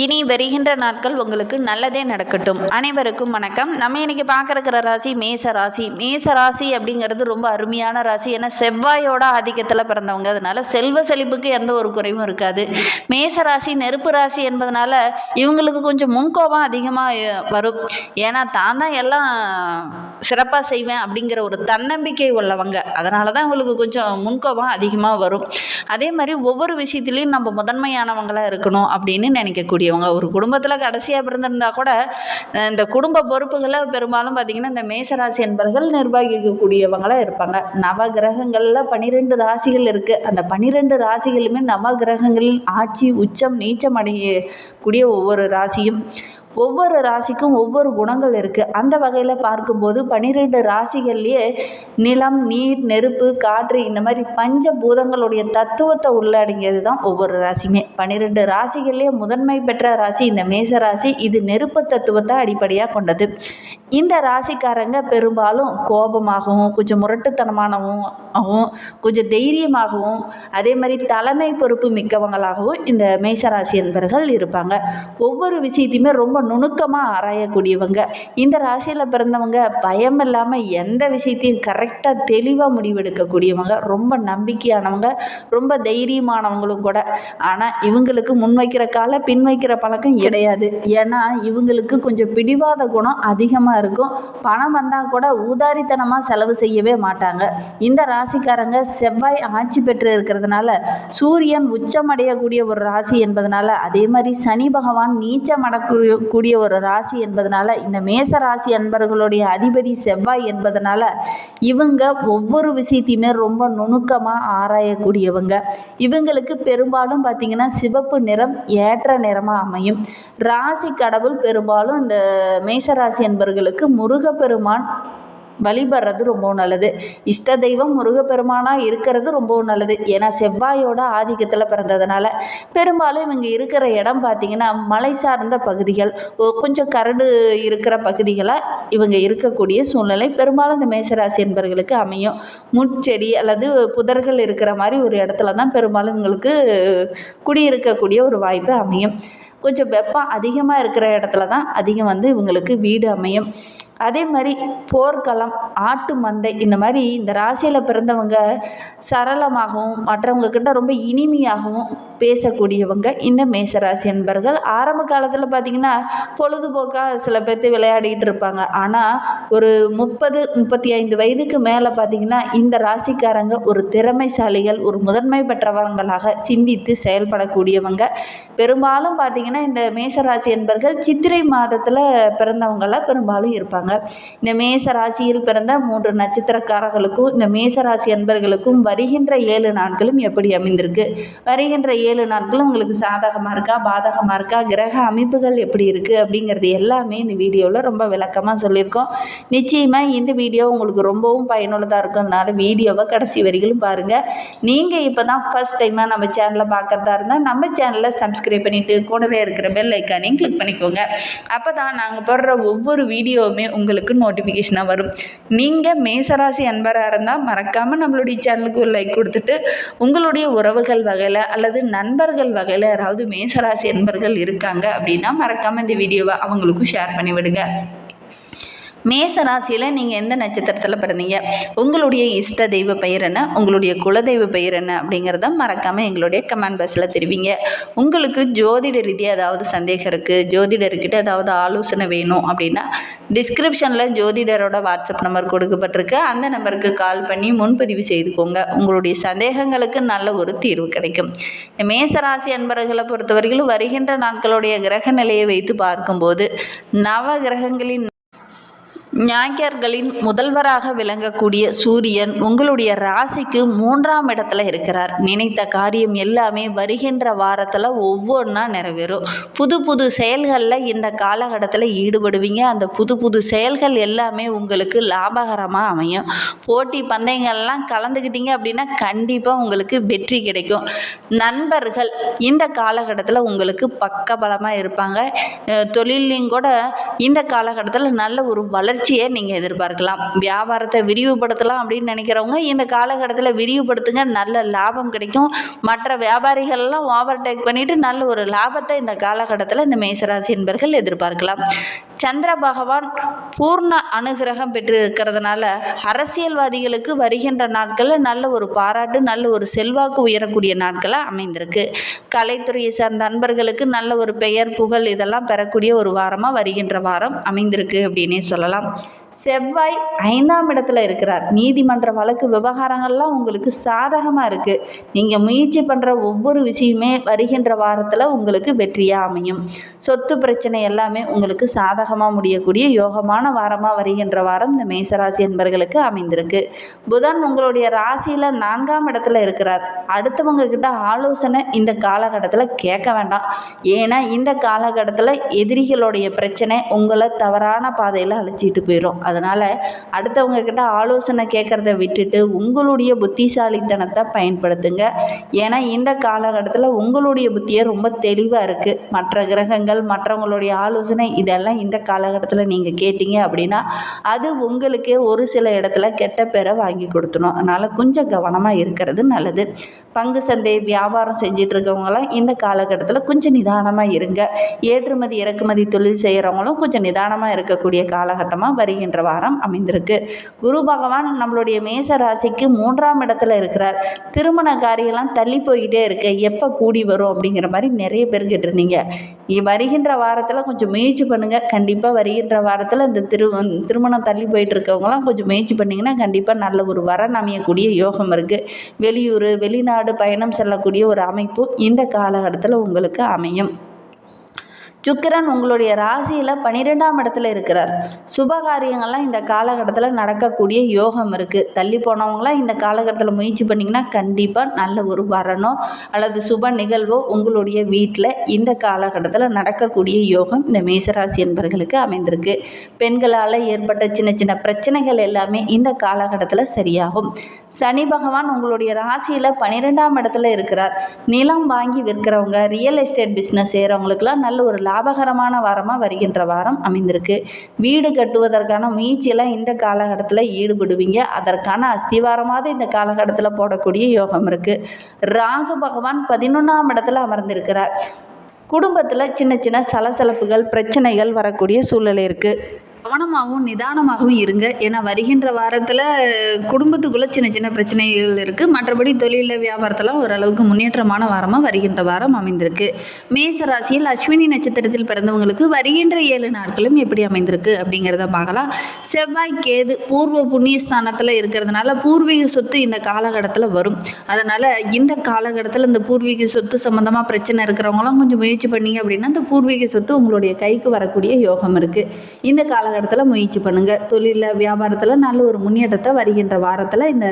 இனி வருகின்ற நாட்கள் உங்களுக்கு நல்லதே நடக்கட்டும். அனைவருக்கும் வணக்கம். நம்ம இன்னைக்கு பார்க்கறக்கிற ராசி மேச ராசி. மேச ராசி அப்படிங்கிறது ரொம்ப அருமையான ராசி. ஏன்னா செவ்வாயோட ஆதிக்கத்தில் பிறந்தவங்க. அதனால செல்வ செழிப்புக்கு எந்த ஒரு குறைவும் இருக்காது. மேச ராசி நெருப்பு ராசி என்பதனால இவங்களுக்கு கொஞ்சம் முன்கோபம் அதிகமாக வரும். ஏன்னா தான் தான் எல்லாம் சிறப்பாக செய்வேன் அப்படிங்கிற ஒரு தன்னம்பிக்கை உள்ளவங்க. அதனால தான் இவங்களுக்கு கொஞ்சம் முன்கோபம் அதிகமாக வரும். அதே மாதிரி ஒவ்வொரு விஷயத்துலையும் நம்ம முதன்மையானவங்களாக இருக்கணும் அப்படின்னு நினைக்கக்கூடியவங்க. ஒரு குடும்பத்தில் கடைசியாக பிறந்திருந்தா கூட இந்த குடும்ப பொறுப்புகளை பெரும்பாலும் பார்த்திங்கன்னா இந்த மேசராசி என்பவர்கள் நிர்வகிக்கக்கூடியவங்களாக இருப்பாங்க. நவ கிரகங்களில் பன்னிரெண்டு ராசிகள் இருக்குது அந்த பன்னிரெண்டு ராசிகளுமே நவ கிரகங்களில் ஆட்சி உச்சம் நீச்சம் அடையக்கூடிய ஒவ்வொரு ராசியும். ஒவ்வொரு ராசிக்கும் ஒவ்வொரு குணங்கள் இருக்குது அந்த வகையில் பார்க்கும்போது பன்னிரெண்டு ராசிகள்லேயே நிலம் நீர் நெருப்பு காற்று இந்த மாதிரி பஞ்ச பூதங்களுடைய தத்துவத்தை உள்ளடங்கியது தான் ஒவ்வொரு ராசியுமே. பன்னிரெண்டு ராசிகள்லேயே முதன்மை பெற்ற ராசி இந்த மேச ராசி. இது நெருப்பு தத்துவத்தை அடிப்படையாக கொண்டது. இந்த ராசிக்காரங்க பெரும்பாலும் கோபமாகவும் கொஞ்சம் முரட்டுத்தனமானவும் ஆகும் கொஞ்சம் தைரியமாகவும் அதே மாதிரி தலைமை பொறுப்பு மிக்கவங்களாகவும் இந்த மேசராசி என்பவர்கள் இருப்பாங்க. ஒவ்வொரு விஷயத்தையுமே ரொம்ப நுணுக்கமாக ஆராயக்கூடியவங்க. இந்த ராசியில் பிறந்தவங்க பயம் இல்லாமல் எந்த விஷயத்தையும் கரெக்டாக தெளிவாக முடிவெடுக்கக்கூடியவங்க. ரொம்ப நம்பிக்கையானவங்க ரொம்ப தைரியமானவங்களும் கூட. ஆனால் இவங்களுக்கு முன்வைக்கிற கால பின்வைக்கிற பழக்கம் கிடையாது. ஏன்னா இவங்களுக்கு கொஞ்சம் பிடிவாத குணம் அதிகமாக இருக்கும். பணம் வந்தால் கூட ஊதாரித்தனமாக செலவு செய்யவே மாட்டாங்க. இந்த ராசிக்காரங்க செவ்வாய் ஆட்சி பெற்று இருக்கிறதுனால சூரியன் உச்சமடையக்கூடிய ஒரு ராசி என்பதனால அதே மாதிரி சனி பகவான் நீச்சம் அடக்கூடிய கூடிய ஒரு ராசி என்பதனால இந்த மேச ராசி அன்பர்களுடைய அதிபதி செவ்வாய் என்பதனால இவங்க ஒவ்வொரு விஷயத்தையுமே ரொம்ப நுணுக்கமாக ஆராயக்கூடியவங்க. இவங்களுக்கு பெரும்பாலும் பார்த்திங்கன்னா சிவப்பு நிறம் ஏற்ற நிறமாக அமையும். ராசி கடவுள் பெரும்பாலும் இந்த மேசராசி என்பவர்களுக்கு முருகப்பெருமான் வழிபடுறது ரொம்பவும் நல்லது. இஷ்ட தெய்வம் முருகப்பெருமானாக இருக்கிறது ரொம்பவும் நல்லது. ஏன்னா செவ்வாயோட ஆதிக்கத்தில் பிறந்ததுனால பெரும்பாலும் இவங்க இருக்கிற இடம் பார்த்திங்கன்னா மலை சார்ந்த பகுதிகள் கொஞ்சம் கரடு இருக்கிற பகுதிகளாக இவங்க இருக்கக்கூடிய சூழ்நிலை. பெரும்பாலும் இந்த மேசராசி என்பவர்களுக்கு அமையும். முட்செடி அல்லது புதர்கள் இருக்கிற மாதிரி ஒரு இடத்துல தான் பெரும்பாலும் இவங்களுக்கு குடியிருக்கக்கூடிய ஒரு வாய்ப்பு அமையும். கொஞ்சம் வெப்பம் அதிகமாக இருக்கிற இடத்துல தான் அதிகம் வந்து இவங்களுக்கு வீடு அமையும். அதே மாதிரி போர்க்களம் ஆட்டு மந்தை இந்த மாதிரி இந்த ராசியில் பிறந்தவங்க சரளமாகவும் மற்றவங்கக்கிட்ட ரொம்ப இனிமையாகவும் பேசக்கூடியவங்க இந்த மேசராசி என்பர்கள் ஆரம்ப காலத்தில் பார்த்திங்கன்னா பொழுதுபோக்காக சில பேர்த்து விளையாடிட்டு இருப்பாங்க. ஆனால் ஒரு முப்பது முப்பத்தி ஐந்து வயதுக்கு மேலே பார்த்திங்கன்னா இந்த ராசிக்காரங்க ஒரு திறமைசாலிகள் ஒரு முதன்மை பெற்றவங்களாக சிந்தித்து செயல்படக்கூடியவங்க. பெரும்பாலும் பார்த்திங்கன்னா இந்த மேசராசி என்பர்கள் சித்திரை மாதத்தில் பிறந்தவங்களாம் பெரும்பாலும் இருப்பாங்க. இந்த மேச ராசியில் பிறந்த மூன்று நட்சத்திரக்காரர்களுக்கும் இந்த மேச ராசி அன்பர்களுக்கும் வருகின்ற ஏழு நாட்களும் எப்படி அமைந்திருக்கு? வருகின்ற ஏழு நாட்களும் உங்களுக்கு சாதகமாக இருக்கா? பாதகமாக இருக்கா? கிரக அமைப்புகள் எப்படி இருக்குது அப்படிங்கிறது எல்லாமே இந்த வீடியோவில் ரொம்ப விளக்கமாக சொல்லியிருக்கோம். நிச்சயமாக இந்த வீடியோ உங்களுக்கு ரொம்பவும் பயனுள்ளதாக இருக்கும். அதனால் வீடியோவை கடைசி வரிகளும் பாருங்கள் நீங்கள் இப்போ தான் ஃபஸ்ட் டைமாக நம்ம சேனலை பார்க்குறதா இருந்தால் நம்ம சேனலை சப்ஸ்கிரைப் பண்ணிவிட்டு கூடவே இருக்கிற பெல் ஐக்கானையும் கிளிக் பண்ணிக்கோங்க. அப்போ தான் நாங்கள் போடுற ஒவ்வொரு வீடியோவுமே உங்களுக்கு நோட்டிஃபிகேஷனாக வரும். நீங்கள் மேசராசி அன்பராக இருந்தால் மறக்காமல் நம்மளுடைய சேனலுக்கு ஒரு லைக் கொடுத்துட்டு உங்களுடைய உறவுகள் வகையில் அல்லது நண்பர்கள் வகையில் யாராவது மேசராசி அன்பர்கள் இருக்காங்க அப்படின்னா மறக்காமல் இந்த வீடியோவை அவங்களுக்கும் ஷேர் பண்ணி விடுங்க மேச ராசியில் நீங்கள் எந்த நட்சத்திரத்தில் பிறந்தீங்க? உங்களுடைய இஷ்ட தெய்வ பெயர் என்ன? உங்களுடைய குலதெய்வ பெயர் என்ன? அப்படிங்கிறத மறக்காமல் எங்களுடைய கமெண்ட் பாக்ஸில் தெரிவிங்க. உங்களுக்கு ஜோதிட ரீதியாக ஏதாவது சந்தேகம் இருக்குது ஜோதிடர்கிட்ட ஏதாவது ஆலோசனை வேணும் அப்படின்னா டிஸ்கிரிப்ஷனில் ஜோதிடரோட வாட்ஸ்அப் நம்பர் கொடுக்கப்பட்டிருக்கு. அந்த நம்பருக்கு கால் பண்ணி முன்பதிவு செய்துக்கோங்க. உங்களுடைய சந்தேகங்களுக்கு நல்ல ஒரு தீர்வு கிடைக்கும். இந்த மேசராசி அன்பர்களை பொறுத்தவரையிலும் வருகின்ற நாட்களுடைய கிரக நிலையை வைத்து பார்க்கும்போது நவ கிரகங்களின் ஞாயியர்களின் முதல்வராக விளங்கக்கூடிய சூரியன் உங்களுடைய ராசிக்கு மூன்றாம் இடத்துல இருக்கிறார். நினைத்த காரியம் எல்லாமே வருகின்ற வாரத்தில் ஒவ்வொன்றா நிறைவேறும். புது புது செயல்களில் இந்த காலகட்டத்தில் ஈடுபடுவீங்க. அந்த புது புது செயல்கள் எல்லாமே உங்களுக்கு லாபகரமாக அமையும். போட்டி பந்தயங்கள்லாம் கலந்துக்கிட்டீங்க அப்படின்னா கண்டிப்பாக உங்களுக்கு வெற்றி கிடைக்கும். நண்பர்கள் இந்த காலகட்டத்தில் உங்களுக்கு பக்கபலமாக இருப்பாங்க. தொழிலையும் கூட இந்த காலகட்டத்தில் நல்ல ஒரு வளர்ச்சியை நீங்கள் எதிர்பார்க்கலாம். வியாபாரத்தை விரிவுபடுத்தலாம் அப்படின்னு நினைக்கிறவங்க இந்த காலகட்டத்தில் விரிவுபடுத்துங்க. நல்ல லாபம் கிடைக்கும். மற்ற வியாபாரிகள்லாம் ஓவர்டேக் பண்ணிவிட்டு நல்ல ஒரு லாபத்தை இந்த காலகட்டத்தில் இந்த மேசராசி என்பர்கள் எதிர்பார்க்கலாம். சந்திர பகவான் பூர்ண அனுகிரகம் பெற்று இருக்கிறதுனால அரசியல்வாதிகளுக்கு வருகின்ற நாட்களில் நல்ல ஒரு பாராட்டு நல்ல ஒரு செல்வாக்கு உயரக்கூடிய நாட்களாக அமைந்திருக்கு. கலைத்துறையை சார்ந்த அன்பர்களுக்கு நல்ல ஒரு பெயர் புகழ் இதெல்லாம் பெறக்கூடிய ஒரு வாரமாக வருகின்ற வாரம் அமைந்திருக்கு அப்படின்னே சொல்லலாம். செவ்வாய் ஐந்தாம் இடத்துல இருக்கிறார். நீதிமன்ற வழக்கு விவகாரங்கள்லாம் உங்களுக்கு சாதகமாக இருக்குது நீங்கள் முயற்சி பண்ணுற ஒவ்வொரு விஷயமே வருகின்ற வாரத்தில் உங்களுக்கு வெற்றியாக அமையும். சொத்து பிரச்சனை எல்லாமே உங்களுக்கு சாதகமாக முடியக்கூடிய யோகமான வாரமாக வருகின்ற வாரம் இந்த மேசராசி என்பர்களுக்கு அமைந்திருக்கு. புதன் உங்களுடைய ராசியில் நான்காம் இடத்துல இருக்கிறார். அடுத்தவங்க கிட்ட ஆலோசனை இந்த காலகட்டத்தில் கேட்க வேண்டாம். ஏன்னா இந்த காலகட்டத்தில் எதிரிகளுடைய பிரச்சனை உங்களை தவறான பாதையில் அழைச்சிட்டு போயிடும் அதனால் அடுத்தவங்க கிட்ட ஆலோசனை கேட்குறத விட்டுட்டு உங்களுடைய புத்திசாலித்தனத்தை பயன்படுத்துங்க. ஏன்னா இந்த காலகட்டத்தில் உங்களுடைய புத்தியை ரொம்ப தெளிவாக இருக்குது மற்ற கிரகங்கள் மற்றவங்களுடைய ஆலோசனை இதெல்லாம் இந்த காலகட்டத்தில் நீங்கள் கேட்டீங்க அப்படின்னா அது உங்களுக்கே ஒரு சில இடத்துல கெட்ட பேரை வாங்கி கொடுத்துடும் அதனால் கொஞ்சம் கவனமாக இருக்கிறது நல்லது. பங்கு சந்தை வியாபாரம் செஞ்சிட்டு இருக்கவங்களாம் இந்த காலகட்டத்தில் கொஞ்சம் நிதானமாக இருங்க. ஏற்றுமதி இறக்குமதி தொழில் செய்கிறவங்களும் கொஞ்சம் நிதானமாக இருக்கக்கூடிய காலகட்டமாக வருகின்ற வாரம் அமைந்திருக்கு. குரு பகவான் நம்மளுடைய மேச ராசிக்கு மூன்றாம் இடத்துல இருக்கிறார். திருமண காரியெல்லாம் தள்ளி போய்கிட்டே இருக்கு. எப்போ கூடி வரும் அப்படிங்கிற மாதிரி நிறைய பேர் கேட்டிருந்தீங்க வருகின்ற வாரத்தில் கொஞ்சம் முயற்சி பண்ணுங்கள் கண்டிப்பாக வருகின்ற வாரத்தில் இந்த திரு திருமணம் தள்ளி போயிட்டுருக்கவங்களாம் கொஞ்சம் முயற்சி பண்ணிங்கன்னா கண்டிப்பாக நல்ல ஒரு வரன் அமையக்கூடிய யோகம் இருக்குது வெளியூர் வெளிநாடு பயணம் செல்லக்கூடிய ஒரு அமைப்பு இந்த காலகட்டத்தில் உங்களுக்கு அமையும். சுக்கிரன் உங்களுடைய ராசியில் பன்னிரெண்டாம் இடத்துல இருக்கிறார். சுப காரியங்கள்லாம் இந்த காலகட்டத்தில் நடக்கக்கூடிய யோகம் இருக்குது தள்ளி போனவங்களாம் இந்த காலகட்டத்தில் முயற்சி பண்ணிங்கன்னா கண்டிப்பாக நல்ல ஒரு வரனோ அல்லது சுப நிகழ்வோ உங்களுடைய வீட்டில் இந்த காலகட்டத்தில் நடக்கக்கூடிய யோகம் இந்த மேசராசி என்பர்களுக்கு அமைந்திருக்கு. பெண்களால் ஏற்பட்ட சின்ன சின்ன பிரச்சனைகள் எல்லாமே இந்த காலகட்டத்தில் சரியாகும். சனி பகவான் உங்களுடைய ராசியில் பன்னிரெண்டாம் இடத்துல இருக்கிறார். நிலம் வாங்கி விற்கிறவங்க ரியல் எஸ்டேட் பிஸ்னஸ் செய்கிறவங்களுக்குலாம் நல்ல ஒரு லாபகரமான வாரமாக வருகின்ற வாரம் அமைந்திருக்கு. வீடு கட்டுவதற்கான முயற்சியெல்லாம் இந்த காலகட்டத்தில் ஈடுபடுவீங்க. அதற்கான அஸ்திவாரமாவது இந்த காலகட்டத்தில் போடக்கூடிய யோகம் இருக்குது ராகு பகவான் பதினொன்றாம் இடத்துல அமர்ந்திருக்கிறார். குடும்பத்தில் சின்ன சின்ன சலசலப்புகள் பிரச்சனைகள் வரக்கூடிய சூழ்நிலை இருக்குது கவனமாகவும் நிதானமாகவும் இருங்க. ஏன்னா வருகின்ற வாரத்தில் குடும்பத்துக்குள்ளே சின்ன சின்ன பிரச்சனைகள் இருக்குது மற்றபடி தொழிலில் வியாபாரத்தில் ஓரளவுக்கு முன்னேற்றமான வாரமாக வருகின்ற வாரம் அமைந்திருக்கு. மேச ராசியில் அஸ்வினி நட்சத்திரத்தில் பிறந்தவங்களுக்கு வருகின்ற ஏழு நாட்களும் எப்படி அமைந்திருக்கு அப்படிங்கிறத பார்க்கலாம். செவ்வாய் கேது பூர்வ புண்ணிய ஸ்தானத்தில் இருக்கிறதுனால பூர்வீக சொத்து இந்த காலகட்டத்தில் வரும். அதனால் இந்த காலகட்டத்தில் இந்த பூர்வீக சொத்து சம்மந்தமாக பிரச்சனை இருக்கிறவங்களாம் கொஞ்சம் முயற்சி பண்ணீங்க அப்படின்னா இந்த பூர்வீக சொத்து உங்களுடைய கைக்கு வரக்கூடிய யோகம் இருக்குது இந்த கால காலகட்டத்தில் முயற்சி பண்ணுங்கள் தொழிலில் வியாபாரத்தில் நல்ல ஒரு முன்னேற்றத்தை வருகின்ற வாரத்தில் இந்த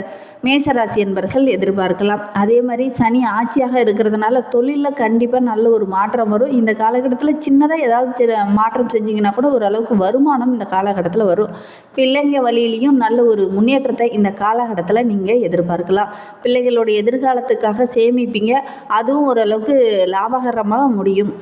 மேசராசி என்பர்கள் எதிர்பார்க்கலாம். அதே மாதிரி சனி ஆட்சியாக இருக்கிறதுனால தொழிலில் கண்டிப்பாக நல்ல ஒரு மாற்றம் வரும். இந்த காலகட்டத்தில் சின்னதாக ஏதாவது சில மாற்றம் செஞ்சீங்கன்னா கூட ஓரளவுக்கு வருமானம் இந்த காலகட்டத்தில் வரும். பிள்ளைங்க வழியிலையும் நல்ல ஒரு முன்னேற்றத்தை இந்த காலகட்டத்தில் நீங்கள் எதிர்பார்க்கலாம். பிள்ளைகளுடைய எதிர்காலத்துக்காக சேமிப்பீங்க. அதுவும் ஓரளவுக்கு லாபகரமாக முடியும்.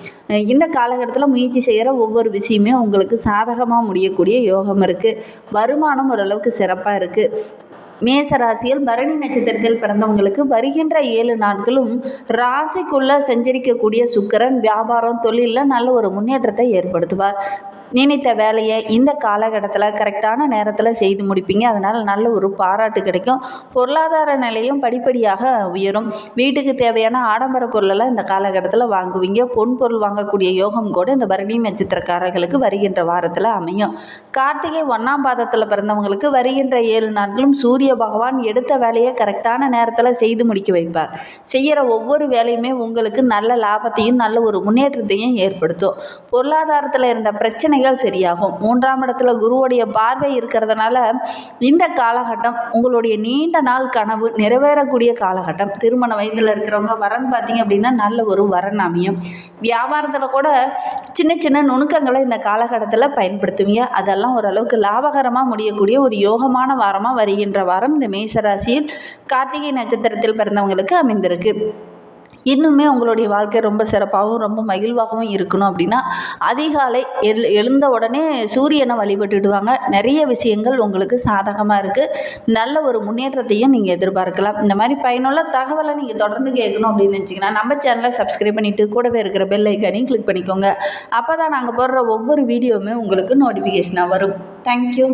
இந்த காலகட்டத்தில் முயற்சி செய்கிற ஒவ்வொரு விஷயமே உங்களுக்கு சாதகமாக செய்யக்கூடிய யோகம் இருக்குது வருமானம் ஓரளவுக்கு சிறப்பாக இருக்குது மேச ராசியில் பரணி நட்சத்திரத்தில் பிறந்தவங்களுக்கு வருகின்ற ஏழு நாட்களும் ராசிக்குள்ளே சஞ்சரிக்கக்கூடிய சுக்கரன் வியாபாரம் தொழிலில் நல்ல ஒரு முன்னேற்றத்தை ஏற்படுத்துவார். நினைத்த வேலையை இந்த காலகட்டத்தில் கரெக்டான நேரத்தில் செய்து முடிப்பீங்க. அதனால் நல்ல ஒரு பாராட்டு கிடைக்கும். பொருளாதார நிலையும் படிப்படியாக உயரும். வீட்டுக்கு தேவையான ஆடம்பர பொருளெல்லாம் இந்த காலகட்டத்தில் வாங்குவீங்க. பொன் பொருள் வாங்கக்கூடிய யோகம் கூட இந்த பரணி நட்சத்திரக்காரர்களுக்கு வருகின்ற வாரத்தில் அமையும். கார்த்திகை ஒன்றாம் பாதத்தில் பிறந்தவங்களுக்கு வருகின்ற ஏழு நாட்களும் சூரிய பகவான் எடுத்த வேலையை கரெக்டான நேரத்தில் செய்து முடிக்க வைப்பார். செய்கிற ஒவ்வொரு வேலையுமே உங்களுக்கு நல்ல லாபத்தையும் நல்ல ஒரு முன்னேற்றத்தையும் ஏற்படுத்தும். பொருளாதாரத்தில் இருந்த பிரச்சனை பிரச்சனைகள் சரியாகும். மூன்றாம் இடத்துல குருவுடைய பார்வை இருக்கிறதுனால இந்த காலகட்டம் உங்களுடைய நீண்ட நாள் கனவு நிறைவேறக்கூடிய காலகட்டம். திருமண வயதில் இருக்கிறவங்க வரன் பார்த்தீங்க அப்படின்னா நல்ல ஒரு வரன் அமையும். வியாபாரத்தில் கூட சின்ன சின்ன நுணுக்கங்களை இந்த காலகட்டத்தில் பயன்படுத்துவீங்க. அதெல்லாம் ஓரளவுக்கு லாபகரமாக முடியக்கூடிய ஒரு யோகமான வாரமாக வருகின்ற வாரம் இந்த மேசராசியில் கார்த்திகை நட்சத்திரத்தில் பிறந்தவங்களுக்கு அமைந்திருக்கு. இன்னுமே உங்களுடைய வாழ்க்கை ரொம்ப சிறப்பாகவும் ரொம்ப மகிழ்வாகவும் இருக்கணும் அப்படின்னா அதிகாலை எழு எழுந்த உடனே சூரியனை வழிபட்டுடுவாங்க. நிறைய விஷயங்கள் உங்களுக்கு சாதகமாக இருக்குது நல்ல ஒரு முன்னேற்றத்தையும் நீங்கள் எதிர்பார்க்கலாம். இந்த மாதிரி பயனுள்ள தகவலை நீங்கள் தொடர்ந்து கேட்கணும் அப்படின்னு நினச்சிங்கன்னா நம்ம சேனலை சப்ஸ்கிரைப் பண்ணிவிட்டு கூடவே இருக்கிற பெல் ஐக்கானையும் கிளிக் பண்ணிக்கோங்க. அப்போ தான் நாங்கள் போடுற ஒவ்வொரு வீடியோவுமே உங்களுக்கு நோட்டிஃபிகேஷனாக வரும். தேங்க்யூ